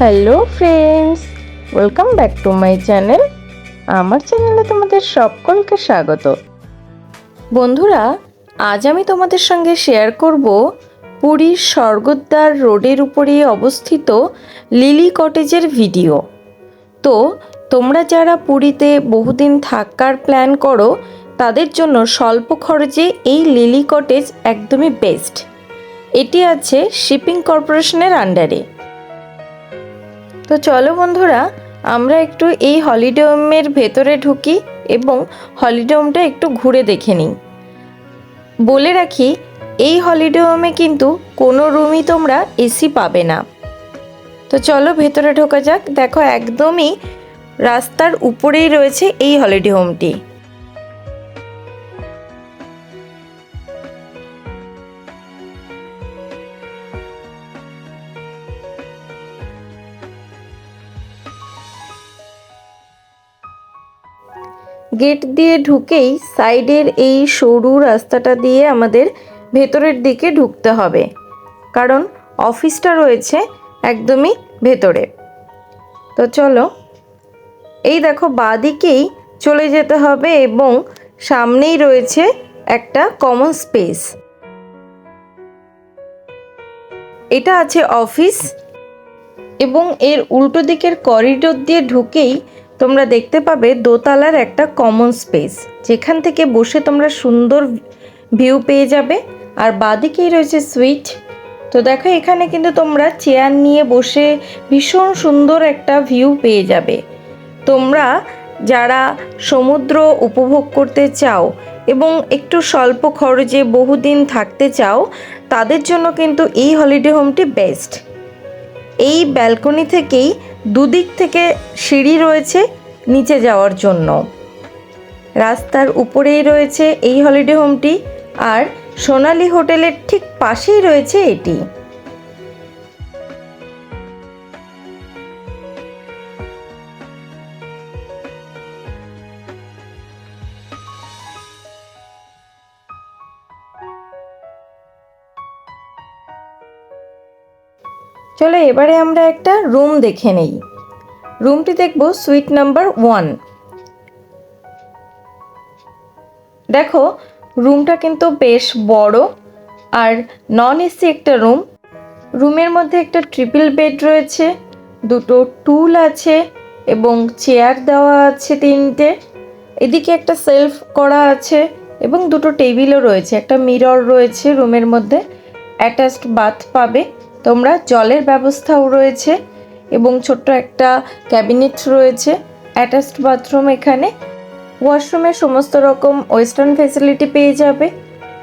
Hello friends welcome back to my channel আমার চ্যানেলে তোমাদের সকলকে স্বাগত। বন্ধুরা, আজ আমি তোমাদের সঙ্গে শেয়ার করব পুরীর স্বর্গদ্বার রোডের উপরে অবস্থিত লিলি কটেজের ভিডিও তো, তোমরা যারা পুরীতে বহুদিন থাকার প্ল্যান করো, তাদের জন্য স্বল্প খরচে এই লিলি কটেজ একদমই বেস্ট এটি আছে শিপিং কর্পোরেশনের আন্ডারে তো চলো বন্ধুরা, আমরা একটু এই হলিডোমের ভেতরে ঢুকি এবং হলিডোমটা একটু ঘুরে দেখে নিই। বলে রাখি, এই হলিডে হোমে কিন্তু কোনো রুমই তোমরা এসি পাবে না। তো চলো ভেতরে ঢোকা যাক। দেখো, একদমই রাস্তার উপরেই রয়েছে এই হলিডে হোমটি গেট দিয়ে ঢুকেই সাইডের এই সরু রাস্তাটা দিয়ে আমাদের ভেতরের দিকে ঢুকতে হবে। কারণ অফিসটা রয়েছে একদমই ভেতরে। তো চলো, এই দেখো বাদিকেই চলে যেতে হবে এবং সামনেই রয়েছে একটা কমন স্পেস এটা আছে অফিস এবং এর উল্টো দিকের করিডোর দিয়ে ঢুকেই তোমরা দেখতে পাবে দোতলার একটা কমন স্পেস যেখান থেকে বসে তোমরা সুন্দর ভিউ পেয়ে যাবে। আর বাদিকেই রয়েছে সুইট তো দেখো, এখানে কিন্তু তোমরা চেয়ার নিয়ে বসে ভীষণ সুন্দর একটা ভিউ পেয়ে যাবে। তোমরা যারা সমুদ্র উপভোগ করতে চাও এবং একটু স্বল্প খরচে বহুদিন থাকতে চাও, তাদের জন্য কিন্তু এই হলিডে হোমটি বেস্ট এই ব্যালকনি থেকেই দুদিক থেকে সিঁড়ি রয়েছে নিচে যাওয়ার জন্য। রাস্তার উপরেই রয়েছে এই হলিডে হোমটি আর সোনালি হোটেলের ঠিক পাশেই রয়েছে এটি। চলো এবারে আমরা একটা রুম দেখে নেই। রুমটি দেখব সুইট নাম্বার ওয়ান দেখো, রুমটা কিন্তু বেশ বড়, আর নন এসি একটা রুম। রুমের মধ্যে একটা ট্রিপল বেড রয়েছে, দুটো টুল আছে এবং চেয়ার দেওয়া আছে তিনটে। এদিকে একটা সেলফ করা আছে এবং দুটো টেবিলও রয়েছে, একটা মিরর রয়েছে রুমের মধ্যে। অ্যাটাচড বাথ পাবে। তোমরা জলের ব্যবস্থাও রয়েছে এবং ছোট্ট একটা ক্যাবিনেট রয়েছে অ্যাটাচড বাথরুম এখানে। ওয়াশরুমে সমস্ত রকম ওয়েস্টার্ন ফেসিলিটি পেয়ে যাবে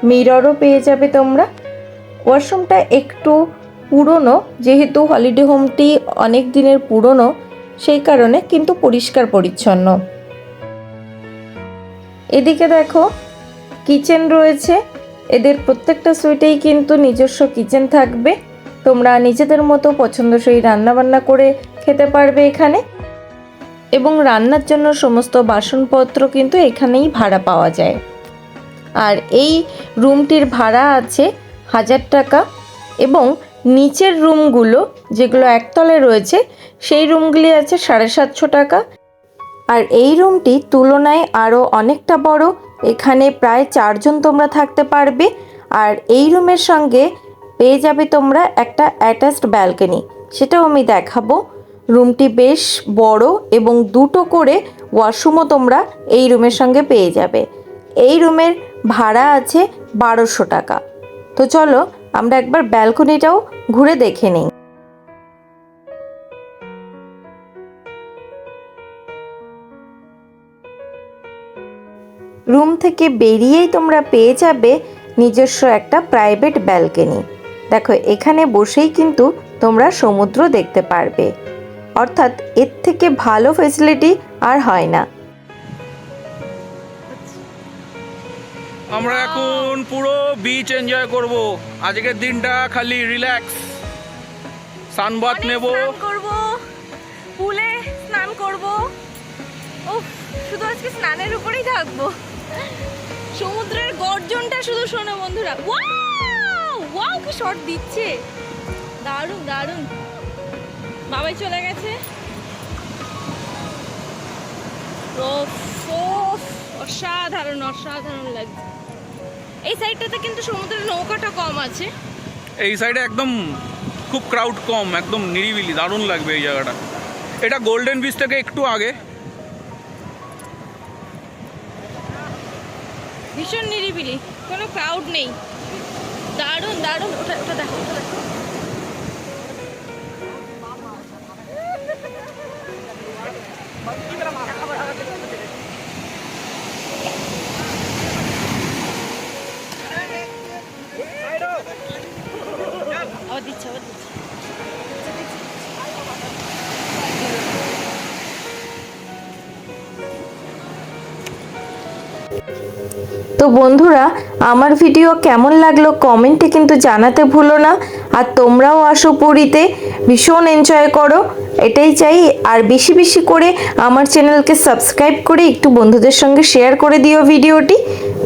মিররও পেয়ে যাবে তোমরা। ওয়াশরুমটা একটু পুরনো, যেহেতু হলিডে হোমটি অনেক দিনের পুরনো, সেই কারণে কিন্তু পরিষ্কার পরিচ্ছন্ন। এদিকে দেখো কিচেন রয়েছে। এদের প্রত্যেকটা সুইটেই কিন্তু নিজস্ব কিচেন থাকবে। তোমরা নিজেদের মতো পছন্দসই রান্নাবান্না করে খেতে পারবে এখানে। এবং রান্নার জন্য সমস্ত বাসনপত্র কিন্তু এখানেই ভাড়া পাওয়া যায়। আর এই রুমটির ভাড়া আছে হাজার টাকা এবং নিচের রুমগুলো যেগুলো একতলায় রয়েছে, সেই রুমগুলি আছে সাড়ে সাতশো টাকা। আর এই রুমটি তুলনায় আরও অনেকটা বড়, এখানে প্রায় চারজন তোমরা থাকতে পারবে। আর এই রুমের সঙ্গে পেয়ে যাবে তোমরা একটা অ্যাটাচড ব্যালকনি সেটাও আমি দেখাবো। রুমটি বেশ বড় এবং দুটো করে ওয়াশরুমও তোমরা এই রুমের সঙ্গে পেয়ে যাবে। এই রুমের ভাড়া আছে বারোশো টাকা। তো চলো, আমরা একবার ব্যালকনিটাও ঘুরে দেখে নিই। রুম থেকে বেরিয়েই তোমরা পেয়ে যাবে নিজস্ব একটা প্রাইভেট ব্যালকনি দেখো এখানে বসেই কিন্তু তোমরা সমুদ্র দেখতে পারবে। অর্থাৎ এর থেকে ভালো ফেসিলিটি আর হয় না। আমরা এখন পুরো বিচ এনজয় করব। আজকের দিনটা খালি রিল্যাক্স সানবাত নেব। করব পুলে স্নান করব। ও শুধু আজকে স্নানের উপরেই থাকব। সমুদ্রের গর্জনটা শুধু শোনো বন্ধুরা। ওয়াও ওয়াও কি শট দিচ্ছে। দারুণ দারুণ। বাবাই চলে গেছে। অসাধারণ অসাধারণ লাগছে। এই সাইডটাতে কিন্তু সমুদ্রের নৌকাটা কম আছে। এই সাইডে একদম খুব ক্রাউড কম একদম নিরিবিলি দারুণ লাগবে এই জায়গাটা। এটা গোল্ডেন বিচ থেকে একটু আগে। ভীষণ নিরিবিলি কোনো ক্রাউড নেই। দারুণ দারুণ ওটা ওটা দেখো ওটা দেখো। আবার তো বন্ধুরা, আমার ভিডিও কেমন লাগল কমেন্টে কিন্তু জানাতে ভুলো না। আর তোমরাও আসো পুরীতে, ভীষণ এনজয় করো। এটাই চাই। আর বেশি বেশি করে আমার চ্যানেলকে সাবস্ক্রাইব করে একটু বন্ধুদের সঙ্গে শেয়ার করে দিও ভিডিওটি।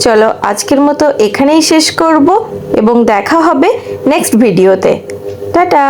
চলো, আজকের মতো এখানেই শেষ করব এবং দেখা হবে নেক্সট ভিডিওতে টাটা!